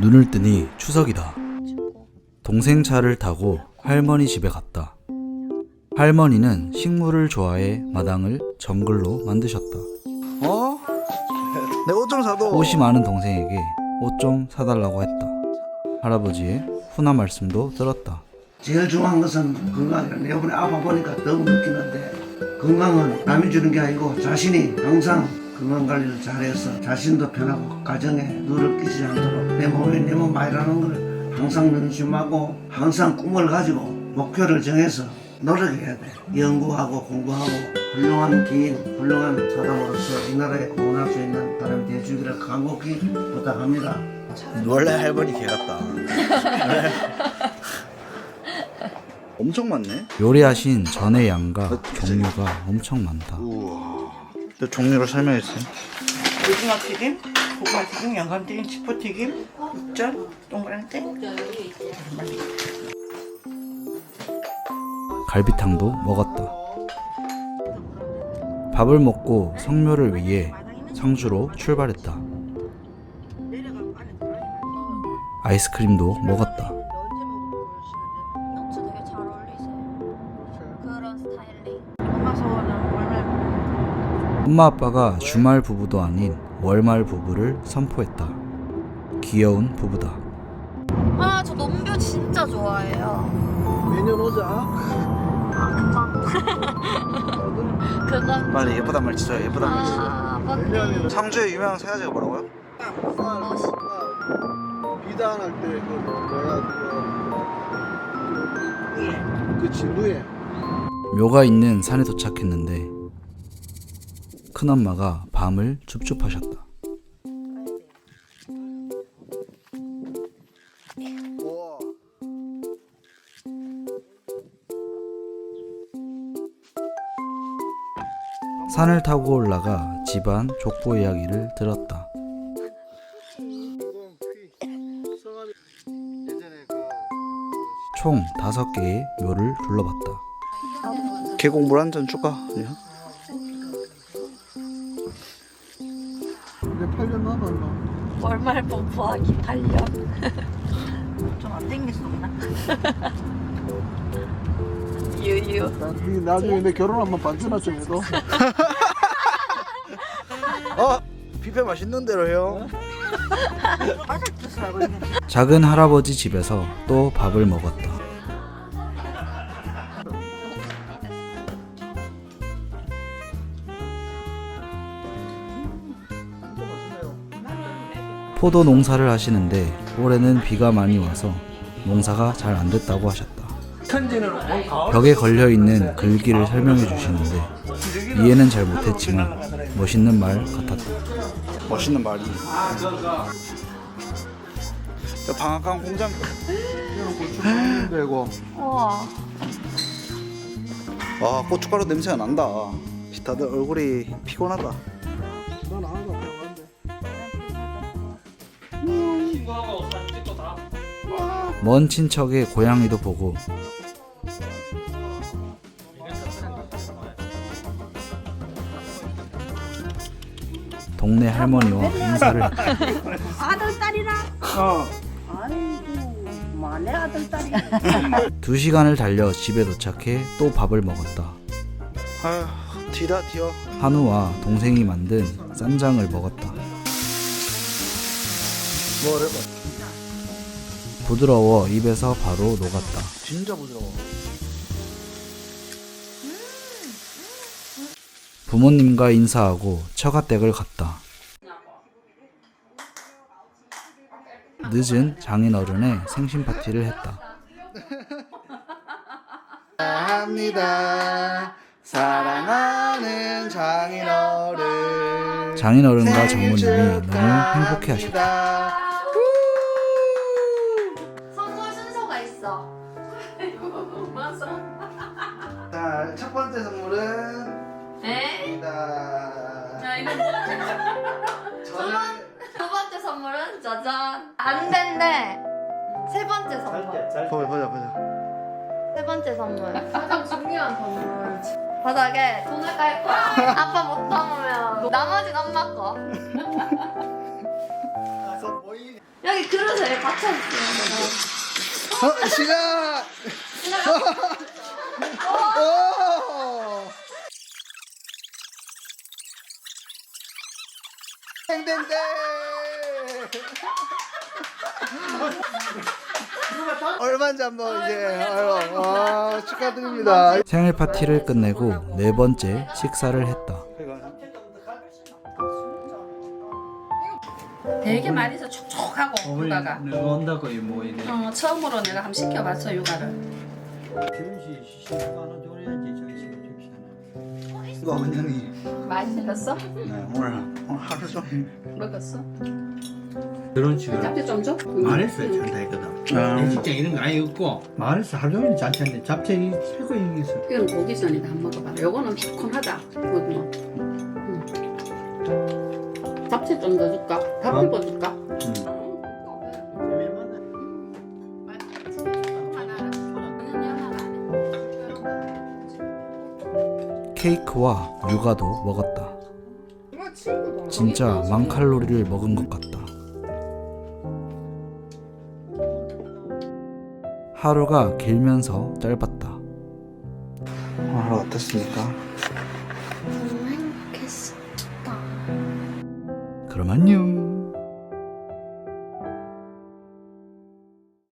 눈을 뜨니 추석이다. 동생 차를 타고 할머니 집에 갔다. 할머니는 식물을 좋아해 마당을 정글로 만드셨다. 어? 내 옷 좀 사도. 옷이 많은 동생에게 옷 좀 사달라고 했다. 할아버지의 훈화 말씀도 들었다. 제일 중요한 것은 건강이라 내가 이번에 아파 보니까 더욱 느끼는데 건강은 남이 주는 게 아니고 자신이 항상 건강 관리를 잘해서 자신도 편하고 가정에 누를 끼치지 않도록 내 몸에 내 몸 말이라는 걸 항상 명심하고 항상 꿈을 가지고 목표를 정해서 노력해야 돼 연구하고 공부하고 훌륭한 기인 훌륭한 사람으로서 이 나라에 공헌할 수 있는 사람이 되주기를 간곡히 부탁합니다 원래 할머니 개 같다. 엄청 많네. 요리하신 전의 양과 종류가 엄청 많다. 우와. 내 종류를 설명해 주세요. 오징어 튀김, 고구마 튀김, 양감 튀김, 치포 튀김, 육전, 동그랑땡. 갈비탕도 먹었다. 밥을 먹고 성묘를 위해 상주로 출발했다. 아이스크림도 먹었다. 엄마 아빠가 주말 부부도 아닌 월말 부부를 선포했다. 귀여운 부부다. 아, 저 넘뷰 진짜 좋아해요. 내년 오자 그건 빨리 예쁘단 말 치죠. 예쁘단 말 치죠. 아, 맞네. 상주의 유명한 새아지가 뭐라고요? 비단할 때 그 뭐야 그거 그 진루에 묘가 있는 산에 도착했는데 큰엄마가 밤을. 우와 산을 타고 올라가 집안 족보 이야기를 들었다. 총 다섯 개의 묘를 둘러봤다. 계곡 물 한 잔? 아니야? 8년 넘었나 월말 뽀뽀하기 8년. 좀안 땡겼었나? 유유. 나- 이 나중에 내 결혼하면 반전화 좀 해도 어? 뷔페 맛있는 대로 해요. 바삭. 작은 할아버지 집에서 또 밥을 먹었다. 포도 농사를 하시는데 올해는 비가 많이 와서 농사가 잘 안 됐다고 하셨다. 벽에 걸려 있는 글귀를 설명해 주시는데 이해는 잘 못했지만 멋있는 말 같았다. 멋있는 말이. 저 방앗간 공장 되고 우와. 와 고춧가루 냄새가 난다. 다들 얼굴이 피곤하다. 먼 친척의 고양이도 보고 동네 할머니와 인사를. 아들 딸이라. 어. 아이고, 마내 아들 딸이. 두 시간을 달려 집에 도착해 또 밥을 먹었다. 아휴 뒤다 뒤어. 한우와 동생이 만든 쌈장을 먹었다. 뭐래 봐. 부드러워 입에서 바로 녹았다. 진짜 부드러워. 부모님과 인사하고 처가댁을 갔다. 늦은 장인어른의 생신 파티를 했다. 합니다. 사랑하는 장인어른. 장인어른과 장모님이 너무 행복해 하셨다. 번째 선물은 네? 자, 자, 이거 두, 저는 번, 두 번째 선물은 짜잔. 안 된대. 세 번째 선물. 보자 보자 보자. 세 번째 선물. 가장 중요한 선물. 바닥에 돈을 깔 거야. 아빠 못 담으면 나머지는 엄마 거. 여기 그릇에 받쳐주세요. 어, 시작! 오! 땡땡땡! 얼마인지 한번 이제 아유, 아, 축하드립니다. 생일 파티를 끝내고 네 번째 식사를 했다. 되게 많이 해서 촉촉하고 육아가 내가 온다고 뭐 이래. 어, 처음으로 내가 한번 시켜봤어 육아를 줘야지 저기 시간 줍시다. 이거 원장님 많이 생겼어? 네, 오늘 오늘 하루 종일 먹었어? 그런 식으로. 잡채 좀 줘? 말했어요 잔다 했거든. 내 진짜 이런 거 아예 없고 말했어 하루 종일 잔치인데 잡채 이 최고 이기서. 이건 고기전이다 한번 먹어봐라 요거는 매콤하다 이거 뭐. 응. 잡채 좀 더 줄까? 밥 어? 줄까? 케이크와 육아도 먹었다. 진짜 만 칼로리를 먹은 것 같다. 하루가 길면서 짧았다. 하루 어땠습니까? 너무 행복했어. 그럼 안녕.